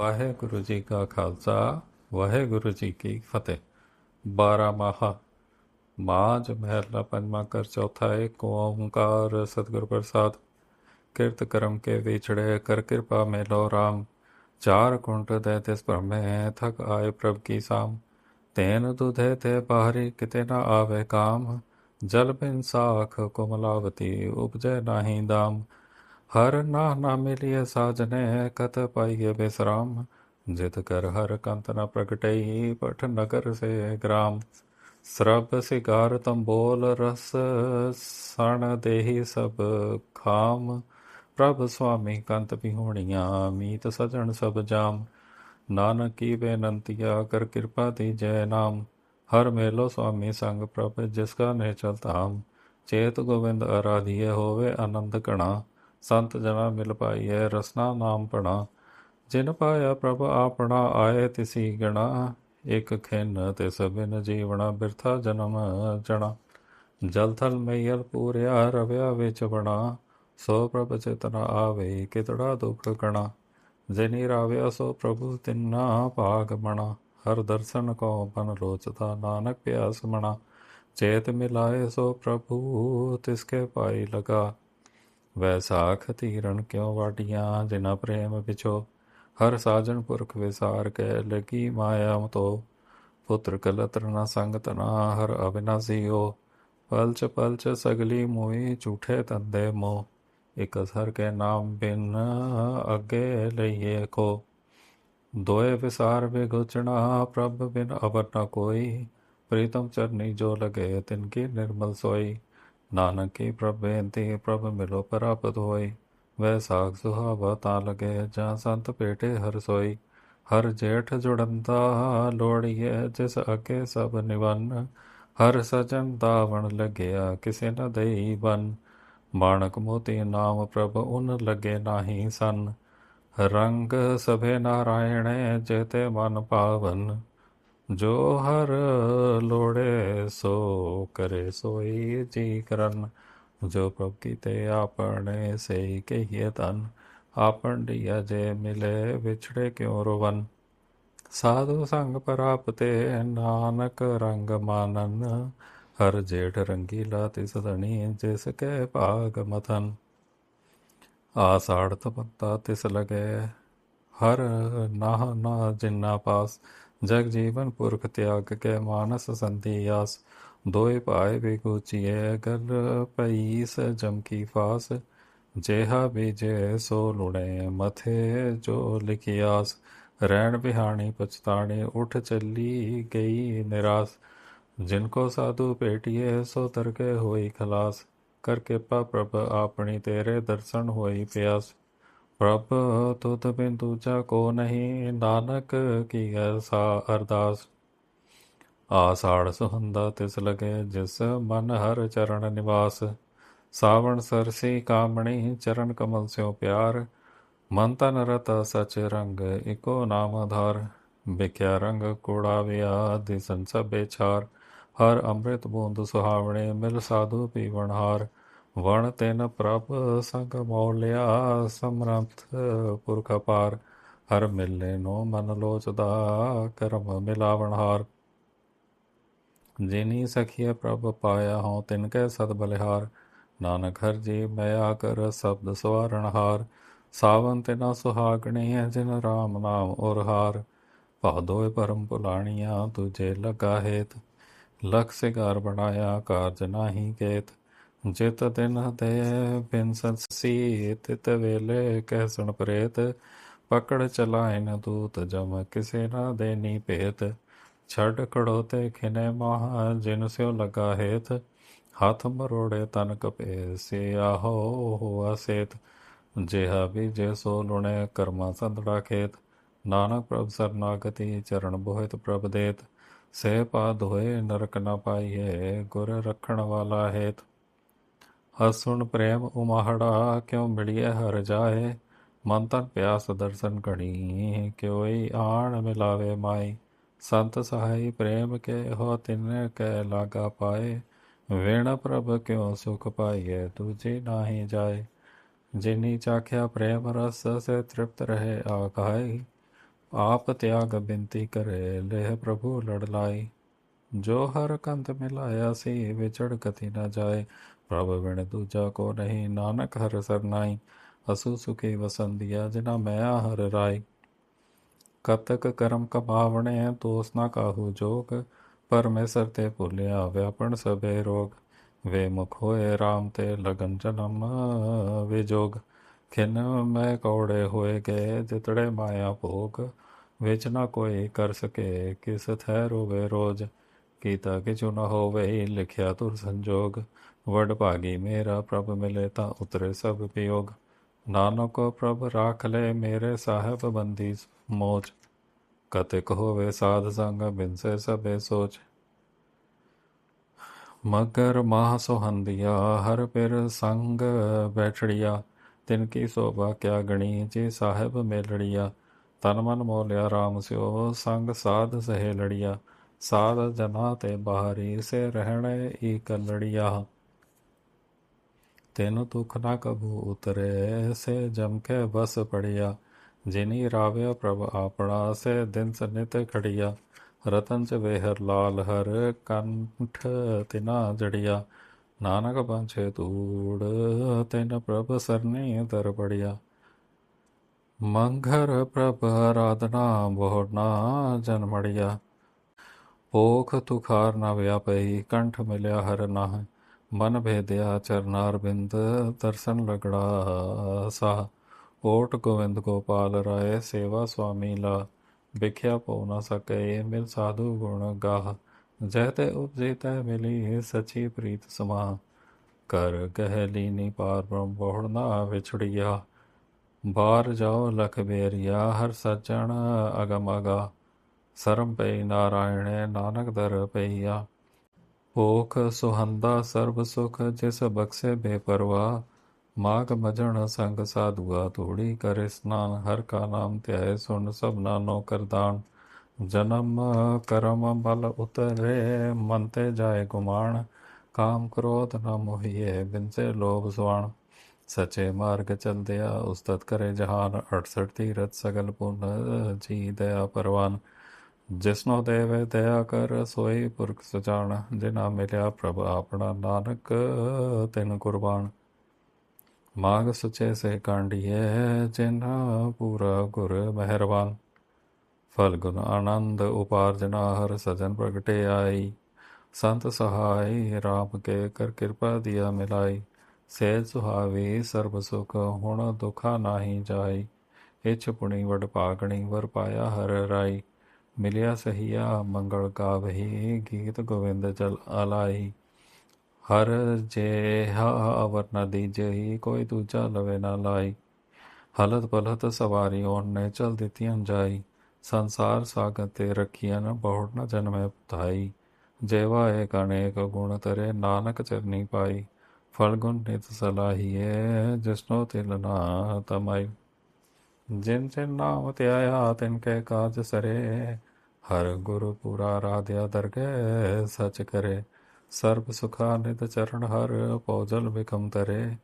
ਵਾਹਿਗੁਰੂ ਜੀ ਕਾ ਖਾਲਸਾ, ਵਾਹਿਗੁਰੂ ਜੀ ਕੀ ਫਤਿਹ। ਬਾਰਾ ਮਾਹਾ ਮਾਜ ਮਹਿਲਾ ਪੰਜਵਾਂ ਕਰ ਚੌਥਾ ਏਕ, ਓੰਕਾਰ, ਸਤਿਗੁਰ ਪ੍ਰਸਾਦ। ਕਿਰਤ ਕਰਮ ਕੇ ਵਿਛੜੇ, ਕਰ ਕਿਰਪਾ ਮੇਲੋ ਰਾਮ। ਚਾਰ ਕੁੰਟ ਦੇ ਤਿਸ ਭ੍ਰਮੇ, ਥਕ ਆਏ ਪ੍ਰਭ ਕੀ ਸਾਮ। ਤੈਨ ਦੁਧੇ ਤੇ ਬਾਹਰੀ ਕਿਤੇ ਨਾ ਆਵੇ ਕਾਮ। ਜਲ ਬਿਨ ਸਾਖ, ਕੋਮਲਾਵਤੀ, ਉਪਜੈ ਨਾਹੀ ਦਾਮ। ਹਰ ਨਾ ਨਾ ਮਿਲਿਏ ਸਾਜਨੇ, ਕਤ ਪਾਈਏ ਬਿਸਰਾਮ। ਜਿਤ ਕਰ ਹਰ ਕੰਤ ਨ ਪ੍ਰਗਟਈ, ਪਠ ਨਗਰ ਸੇ ਗ੍ਰਾਮ। ਸਰਬ ਸਿਗਾਰ ਤੰਬੋਲ ਰਸ, ਸਣ ਦੇਹੀ ਸਭ ਖਾਮ। ਪ੍ਰਭ ਸੁਆਮੀ ਕੰਤ ਪਿਹੋਣੀਆਂ ਮੀਤ ਸਜਣ ਸਭ ਜਾਮ। ਨਾਨਕ ਕੀ ਬੇਨੰਤੀਆ ਕਰ ਕਿਰਪਾ ਦੀ ਜੈ ਨਾਮ। ਹਰ ਮੇਲੋ ਸੁਆਮੀ ਸੰਗ ਪ੍ਰਭ, ਜਿਸ ਕਾ ਨੇ ਚਲਤਾਮ ਚੇਤ ਗੋਵਿੰਦ ਆਰਾਧੀਏ ਹੋਵੇ ਆਨੰਦ ਕਣਾ ਸੰਤ ਜਨਾ ਮਿਲ ਪਾਈ ਪਾਈਐ, ਰਸਨਾ ਨਾਮ ਪਣਾ ਜਿਨ ਪਾਇਆ ਪ੍ਰਭ ਆਪਣਾ ਆਏ, ਤਿਸੀ ਗਣਾ। ਇਕ ਖਿਨ ਤੇ ਸਭਿਨ ਜੀਵਣਾ, ਬਿਰਥਾ ਜਨਮ ਜਣਾ। ਜਲ ਥਲ ਮਈਲ ਪੂਰਿਆ, ਰਵਿਆ ਵਿੱਚ ਬਣਾ। ਸੋ ਪ੍ਰਭ ਚੇਤਨਾ ਆਵੇ, ਕਿਤੜਾ ਦੁਖ ਗਣਾ ਜਿਨੀ ਰਾਵਿਆ, ਸੋ ਪ੍ਰਭੂ ਤਿੰਨਾ ਭਾਗ ਮਣਾ। ਹਰ ਦਰਸ਼ਨ ਕੋ ਬਨ ਲੋਚਦਾ ਨਾਨਕ ਪਿਆਸ ਮਣਾ। ਚੇਤ ਮਿਲਾਏ, ਸੋ ਪ੍ਰਭੂ ਤਿਸਕੇ ਪਾਈ ਲਗਾ। ਵੈਸਾਖ ਧੀਰਨ ਕਿਉ ਵਾਟੀਆਂ ਜਿਨਾ ਪ੍ਰੇਮ ਵਿਚੋ ਹਰ ਸਾਜਣ ਪੁਰਖ ਵਿਸਾਰ ਕੇ ਲਗੀ ਮਾਇਆ ਮਤੋ। ਪੁੱਤਰ ਕਲਤਰ ਨਾ ਸੰਗਤ ਨਾ ਹਰ ਅਬਿਨਾਸੀਓ ਪਲਚ ਪਲਚ ਸਗਲੀ ਮੋਈ ਝੂਠੇ ਤੰਦੇ ਮੋ। ਇਕ ਹਰ ਕੇ ਨਾਮ ਬਿਨ ਅਗੇ ਲਈਏ ਕੋ। ਦੋਏ ਵਿਸਾਰ ਵਿਗੋਚਣਾ ਪ੍ਰਭ ਬਿਨ ਅਵਰ ਨ ਕੋਈ। ਪ੍ਰੀਤਮ ਚਰਨੀ ਜੋ ਲਗੇ ਤਿਨ ਕੀ ਨਿਰਮਲ ਸੋਈ। ਨਾਨਕ ਕੀ ਪ੍ਰਭ ਬੇਨਤੀ ਪ੍ਰਭ ਮਿਲੋ ਪ੍ਰਾਪਤ ਹੋਈ। ਵੈ ਸਾਖ ਸੁਹਾਵਾ ਤਾਂ ਲਗੇ, ਜਾਂ ਸੰਤ ਪੇਟੇ ਹਰ ਸੋਈ। ਹਰ ਜੇਠ ਜੁੜੰਦਾ ਲੋੜੀਏ ਜਿਸ ਅਕੇ ਸਭ ਨਿਵਨ। ਹਰ ਸਜਨ ਦਾਵਣ ਲਗਿਆ, ਕਿਸੇ ਨ ਦਈ ਬਨ। ਮਾਣਕ ਮੋਤੀ ਨਾਮ ਪ੍ਰਭ ਉਨ ਲਗੇ ਨਾਹੀ ਸਨ। ਰੰਗ ਸਭੇ ਨਾਰਾਇਣੇ, ਜੇਤੇ ਮਨ ਪਾਵਨ। ਜੋ ਹਰ ਲੋੜੇ ਸੋ ਕਰੇ ਸੋਈ ਜੀ ਕਰਨ। ਜੋ ਪ੍ਰਭ ਕੀਤੇ ਆਪਣੇ ਸਈ ਕਹੀਏ ਤਨ ਆਪਨ ਡੀਆ ਜੇ ਮਿਲੇ ਵਿਛੜੇ ਕਿਉ ਰਵਨ। ਸਾਧੂ ਸੰਗ ਪ੍ਰਾਪਤੇ ਨਾਨਕ ਰੰਗ ਮਾਨਨ, ਹਰ ਜੇਠ ਰੰਗੀਲਾ ਤਿਸ ਧਣੀ ਜਿਸ ਕੇ ਭਾਗ ਮਥਨ। ਆਸਾੜ ਤਪੰਤਾ ਤਿਸ ਲਗੇ, ਹਰ ਨਾਹ ਨਾ ਜਿੰਨਾ ਪਾਸ ਜਗ ਜੀਵਨ ਪੁਰਖ ਤਿਆਗ ਕੇ ਮਾਨਸ ਸੰਤੀ ਆਸ ਦੋਇ ਭਾਏ ਵਿਗੂਚੀਏ ਗਲ ਪਈਸ ਜਮ ਕੀ ਫਾਸ, ਜੇਹਾ ਬੀਜੇ ਸੋ ਲੁਣੇ ਮਥੇ ਜੋ ਲਿਖਿਆਸ ਰਹਿਣ ਬਿਹਾਣੀ ਪਛਤਾਣੇ ਉਠ ਚੱਲੀ ਗਈ ਨਿਰਾਸ, ਜਿਨ ਕੋ ਸਾਧੂ ਭੇਟਿਏ ਸੋ ਤਰਕੇ ਹੋਈ ਖਲਾਸ ਕਰਕੇ ਕਿਰਪਾ ਪ੍ਰਭ ਆਪਣੀ ਤੇਰੇ ਦਰਸ਼ਨ ਹੋਈ ਪਿਆਸ। ਪ੍ਰਭ, ਤੁਧ ਬਿਨ ਦੂਜਾ ਕੋ ਨਹੀਂ, ਨਾਨਕ ਕੀ ਐਸਾ ਅਰਦਾਸ। ਆਸਾੜ ਸੁਹੰਦਾ ਤਿਸ ਲਗੇ, ਜਿਸ ਮਨ ਹਰ ਚਰਨ ਨਿਵਾਸ। ਸਾਵਣ ਸਰਸੀ ਕਾਮਣੀ, ਚਰਨ ਕਮਲ ਸਿਓ ਪਿਆਰ। ਮਨ ਤਨ ਰਤ ਸਚ ਰੰਗ, ਇਕੋ ਨਾਮ ਆਧਾਰ ਬਿਖਿਆ ਰੰਗ ਕੋੜਾ ਵਿਆ ਦਿਸਨ ਸਭੇ ਛਾਰ। ਹਰ ਅੰਮ੍ਰਿਤ ਬੂੰਦ ਸੁਹਾਵਣੇ, ਮਿਲ ਸਾਧੂ ਪੀਵਣ ਹਾਰ। ਵਣ ਤੈਨ ਪ੍ਰਭ ਸੰਗ ਮੌਲਿਆ ਸਮਰੰਥ ਪੁਰਖ ਪਾਰ ਹਰ ਮਿਲਨੇ ਨੋ ਮਨ ਲੋਚਦਾ ਕਰਮ ਮਿਲਾਵਣ ਹਾਰ। ਜਿਨੀ ਸਖੀਏ ਪ੍ਰਭ ਪਾਇਆ ਹਉ ਤਿਨ ਕੈ ਸਦ ਬਲਿਹਾਰ, ਨਾਨਕ ਹਰ ਜੀ ਮਇਆ ਕਰ ਸ਼ਬਦ ਸਵਾਰਣ ਹਾਰ। ਸਾਵਨ ਤਿਨਾ ਸੁਹਾਗਣੀ ਹੈ ਜਿਨ ਰਾਮ ਨਾਮ ਔਰ ਹਾਰ। ਭਾਦੋਏ ਪਰਮ ਪੁਲਾਣੀਆਂ ਤੁਝੇ ਲਗਾ ਹੇਤ। ਲਖ ਸਿਗਾਰ ਬਣਾਇਆ, ਕਾਰਜ ਨਾਹੀ ਕੇਤ। ਜਿਤ ਦਿਨ ਦੇ ਬਿਨ ਸੰਸੀ ਤਿਤ ਵੇਲੇ ਕਹਿ ਪ੍ਰੇਤ। ਪਕੜ ਚਲਾਇਨ ਦੂਤ, ਜਮ ਕਿਸੇ ਨਾ ਦੇਨੀ ਭੇਤ। ਛੜ ਖੜੋਤੇ ਖਿਨੇ ਮਹਾ, ਜਿਨ ਸਿਓ ਲਗਾ ਹੇਤ। ਹੱਥ ਮਰੋੜੇ ਤਨ ਕਪੇ ਸੇ ਆਹੋ ਹੋਆ ਸੇਤ। ਜਿਹਾ ਵੀ ਜੇ ਸੋ ਲੁਣੇ ਕਰਮਾ ਸੰਦੜਾ ਖੇਤ। ਨਾਨਕ ਪ੍ਰਭ ਸਰਨਾਗਤੀ ਚਰਨ ਬੋਹਿਤ ਪ੍ਰਭ ਦੇਤ। ਸੇ ਪਾਦ ਹੋਏ ਨਰਕ ਨਾ ਪਾਈਏ, ਗੁਰ ਰੱਖਣ ਵਾਲਾ ਹੇਤ। ਹਸੁਣ ਪ੍ਰੇਮ ਉਮਾਹੜਾ ਕਿਉ ਮਿਲਿਏ ਹਰ ਜਾਏ ਮਨ ਤਨ ਪਿਆਸ ਦਰਸ਼ਨ ਘਣੀ ਕਿਉਈ ਆਣ ਮਿਲਾਵੇ ਮਾਈ ਸੰਤ ਸਹਾਈ ਪ੍ਰੇਮ ਕੇ ਹੋ ਤਿਨ ਕੈ ਲਾਗਾ ਪਾਏ ਵੇਣ ਪ੍ਰਭ ਕਿਉ ਸੁਖ ਪਾਈਏ ਤੁਝੇ ਨਾਹੀ ਜਾਏ ਜਿਨੀ ਚਾਖਿਆ ਪ੍ਰੇਮ ਰਸ ਸੇ ਤ੍ਰਿਪਤ ਰਹੇ ਆਕਾਈ ਆਪ ਤਿਆਗ ਬਿੰਤੀ ਕਰੇ ਲੇਹ ਪ੍ਰਭੂ ਲੜ ਲਾਈ ਜੋ ਹਰ ਕੰਤ ਮਿਲਾਇਆ ਸੀ, ਵਿਛੜ ਕਤੀ ਨਾ ਜਾਏ। ਪ੍ਰਭ ਬਿਨ ਦੂਜਾ ਕੋ ਨਹੀਂ, ਨਾਨਕ ਹਰ ਸਰਨਾਈ ਅਸੂ ਸੁਖੀ ਵਸੰਦੀਆ ਜਿਨਾ ਮੈਂ ਹਰ ਰਾਈ। ਕਤਕ ਕਰਮ ਕਮਾਵਣੇ, ਦੋਸ ਨਾ ਕਾਹੂ ਜੋਗ। ਪਰਮੇਸ਼ਰ ਤੇ ਭੁੱਲਿਆ ਵਿਆਪਣ ਸਭੇ ਰੋਗ। ਵੇ ਮੁਖ ਹੋਏ RAM ਤੇ ਲਗਨ ਜਨਮ ਵੇ ਜੋਗ। ਖਿਨ ਮੈਂ ਕੌੜੇ ਹੋਏ ਗਏ, ਜਿਤੜੇ ਮਾਇਆ ਭੋਗ। ਵਿੱਚ ਨਾ ਕੋਈ ਕਰ ਸਕੇ, ਕਿਸ ਥੈ ਰੋਵੇ ਰੋਜ। ਕੀਤਾ ਕਿਛੁ ਨ ਹੋਵੇ ਲਿਖਿਆ ਤੁਰ ਸੰਜੋਗ। ਵਡ ਭਾਗੀ, ਮੇਰਾ ਪ੍ਰਭ ਮਿਲੇ ਤਾਂ ਉਤਰੇ ਸਭ ਪਿਯੋਗ ਨਾਨਕ ਪ੍ਰਭ ਰਾਖ ਲੈ ਮੇਰੇ ਸਾਹਿਬ ਬੰਦੀ ਮੋਜ ਕਤਿਕ ਹੋਵੇ ਸਾਧ ਸੰਗ ਬਿਨਸੇ ਸਭੇ ਸੋਚ। ਮਗਰ ਮਾਹ ਸੁਹੰਦਿਆ, ਹਰ ਪਿਰ ਸੰਗ ਬੈਠੜਿਆ। ਤਿਨ ਕੀ ਸੋਭਾ ਕਿਆ ਗਣੀ, ਜੀ ਸਾਹਿਬ ਮੇਲੜਿਆ। ਤਨ ਮਨ ਮੋਲਿਆ RAM ਸਿਓ, ਸੰਗ ਸਾਧ ਸਹਿ ਲੜਿਆ। ਸਾਧ ਜਨਾ ਤੇ ਬਾਹਰੀ ਸੇ ਰਹਿਣੇ ਈ ਕਲੜਿਆ। ਤੈਨੂੰ ਦੁਖ ਨਾ ਕਬੂ ਉਤਰੇ, ਸੇ ਜਮ ਕੇ ਬਸ ਪੜਿਆ। ਜਿਨੀ ਰਾਵਿਆ ਪ੍ਰਭ ਆਪਣਾ, ਸੇ ਦਿਨ ਸਨਿਤ ਖੜਿਆ। ਰਤਨ ਚ ਵੇਹਰ ਲਾਲ ਹਰ, ਕੰਠ ਤਿਨਾ ਜੜਿਆ। ਨਾਨਕ ਬੰਛੇ ਤੂੜ ਤੈਨ ਪ੍ਰਭ ਸਰਨੇ ਤਰ ਪੜਿਆ। ਮੰਘਰ ਪ੍ਰਭ ਆਰਾਧਨਾ ਬੋੜਨਾ ਜਨਮੜਿਆ ਭੋਖ ਤੁਖਾਰ ਨਾ ਵਿਆਪਈ, ਕੰਠ ਮਿਲਿਆ ਹਰ ਨਾਹ। ਮਨ ਭੇਦਿਆ ਚਰਨਾਰ ਬਿੰਦ, ਦਰਸ਼ਨ ਲਗੜਾ ਸਾਹ ਓਟ ਗੋਵਿੰਦ ਗੋਪਾਲ ਰਾਏ, ਸੇਵਾ ਸੁਆਮੀ ਲਾ। ਵਿਖਿਆ ਪਉ ਨਾ ਸਕੈ, ਮਿਲ ਸਾਧੂ ਗੁਣ ਗਾਹ। ਜਹ ਤੇ ਉਪਜੇ ਤੈ ਮਿਲੀ, ਸਚੀ ਪ੍ਰੀਤ ਸਮਾ ਕਰ ਕਹਿ ਲੀਨੀ ਪਾਰ ਬ੍ਰਹਮ ਬਹੁੜ ਨਾ ਵਿਛੜਿਆ। ਬਾਹਰ ਜਾਓ ਲਖ ਬੇਰੀਆ, ਹਰ ਸੱਜਣ ਅਗਮ ਅਗਾ ਸਰਮ ਪਈ ਨਾਰਾਇਣੇ ਨਾਨਕ ਦਰ ਪਈਆ। ਭੋਖ ਸੁਹੰਦਾ ਸਰਬ ਸੁਖ ਜਿਸ ਬਖਸ਼ੇ ਬੇਪਰਵਾ ਮਾਗ ਮਜਣ ਸੰਗ ਸਾਧੂਆ ਧੂੜੀ ਕਰ ਸਨਾਨ, ਹਰ ਕਾ ਨਾਮ ਧਿਆਏ ਸੁਣ ਸਭਨਾ ਨੋ ਕਰਦਾਨ। ਜਨਮ ਕਰਮ ਬਲ ਉਤਰੇ, ਮਨ ਤੇ ਜਾਏ ਗੁਮਾਨ, ਕਾਮ ਕ੍ਰੋਧ ਨ ਮੋਹੀਏ ਬਿਨਸੇ ਲੋਭ ਸਵਾਣ ਸਚੇ ਮਾਰਗ ਚਲਦਿਆ, ਉਸਤਤ ਕਰੇ ਜਹਾਨ 68 ਤੀਰਥ ਸਗਲ ਪੁਨ, ਜੀ ਦਇਆ ਪਰਵਾਨ। ਜਿਸਨੋ ਦੇਵੇ ਦਇਆ ਕਰ, ਸੋਈ ਪੁਰਖ ਸਜਾਣ ਜਿਨਾ ਮਿਲਿਆ ਪ੍ਰਭ ਆਪਣਾ ਨਾਨਕ, ਤਿਨ ਕੁਰਬਾਨ। ਮਾਗ ਸੁਚੇ ਸੇ ਕਾਂਡੀਏ ਜਿਨ ਪੂਰਾ ਗੁਰ ਮਿਹਰਬਾਨ। ਫਲ ਗੁਣ ਆਨੰਦ ਉਪਾਰਜਨਾ, ਹਰ ਸਜਨ ਪ੍ਰਗਟੇ ਆਈ। ਸੰਤ ਸਹਾਈ, ਰਾਮ ਕੇ ਕਰ ਕਿਰਪਾ ਦਿਆ ਮਿਲਾਈ। ਸਹਿਜ ਸੁਹਾਵੀ, ਸਰਬ ਸੁਖ, ਹੁਣ ਦੁਖਾ ਨਾਹੀ ਜਾਈ। ਇਛ ਪੁਣੀ ਵਡ ਪਾਗਣੀ ਵਰ ਪਾਇਆ ਹਰ ਰਾਈ। ਮਿਲਿਆ ਸਹੀਆ, ਮੰਗਲ ਗਾਵਹੀ ਗੀਤ ਗੋਵਿੰਦ ਚਲ ਆਲਾਈ ਹਰ ਜੇਹਾ ਅਵਰ ਨ ਦੀਜਹੀ, ਕੋਈ ਦੂਜਾ ਲਵੇ ਨਾ ਲਾਈ ਹਲਤ ਪਲਤ ਸਵਾਰੀ ਉਹਨੇ ਚਲ ਦਿੱਤੀਆਂ ਜਾਈ। ਸੰਸਾਰ ਸਾਗਰ ਤੇ ਰੱਖੀਆਂ ਨ ਬਹੁੜ ਨ ਜਨਮੈ ਪੁਤਾਈ। ਜੇਵਾ ਏਕ ਅਨੇਕ ਗੁਣ ਤਰੇ ਨਾਨਕ ਚਰਨੀ ਪਾਈ। ਫਲ ਗੁਣ ਨਿਤ ਸਲਾਹੀਏ, ਜਿਸਨੋ ਤਿਲ ਨਾ ਤਮਾਈ। ਜਿਨ ਜਿਨ ਨਾਮ ਧਿਆਇਆ, ਤਿਨ ਕੈ ਕਾਜ ਸਰੇ। ਹਰ ਗੁਰ ਪੂਰਾ ਰਾਧਿਆ ਦਰਗਹਿ, ਸਚ ਕਰੇ। ਸਰਬ ਸੁਖਾ ਨਿਤ ਚਰਨ ਹਰ ਪੌਜਲ ਬਿਕਮ ਤਰੇ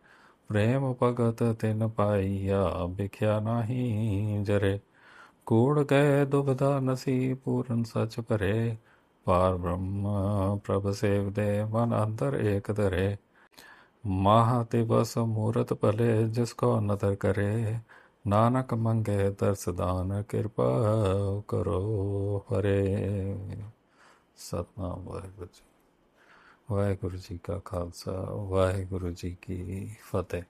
ਪ੍ਰੇਮ ਭਗਤ ਤਿਨ ਪਾਈਆ, ਵਿਖਿਆ ਨਾਹੀ ਜਰੇ। ਕੂੜ ਗਏ ਦੁਬਦਾ ਨਸੀ, ਪੂਰਨ ਸਚ ਭਰੇ। ਪਾਰ ਬ੍ਰਹਮ ਪ੍ਰਭ ਸੇਵ ਦੇ, ਮਨ ਅੰਦਰ ਏਕ ਧਰੇ। ਮਾਹ ਤੇ ਬਸ ਮੂਰਤ ਭਲੇ, ਜਿਸ ਕੋ ਨਦਰ ਕਰੇ। ਨਾਨਕ ਮੰਗੇ ਤਰਸਦਾਨ ਕਿਰਪਾ ਕਰੋ, ਹਰੇ। ਸਤਨਾਮ ਵਾਹਿਗੁਰੂ ਜੀ ਵਾਹਿਗੁਰੂ ਜੀ ਕਾ ਖਾਲਸਾ, ਵਾਹਿਗੁਰੂ ਜੀ ਕੀ ਫਤਿਹ।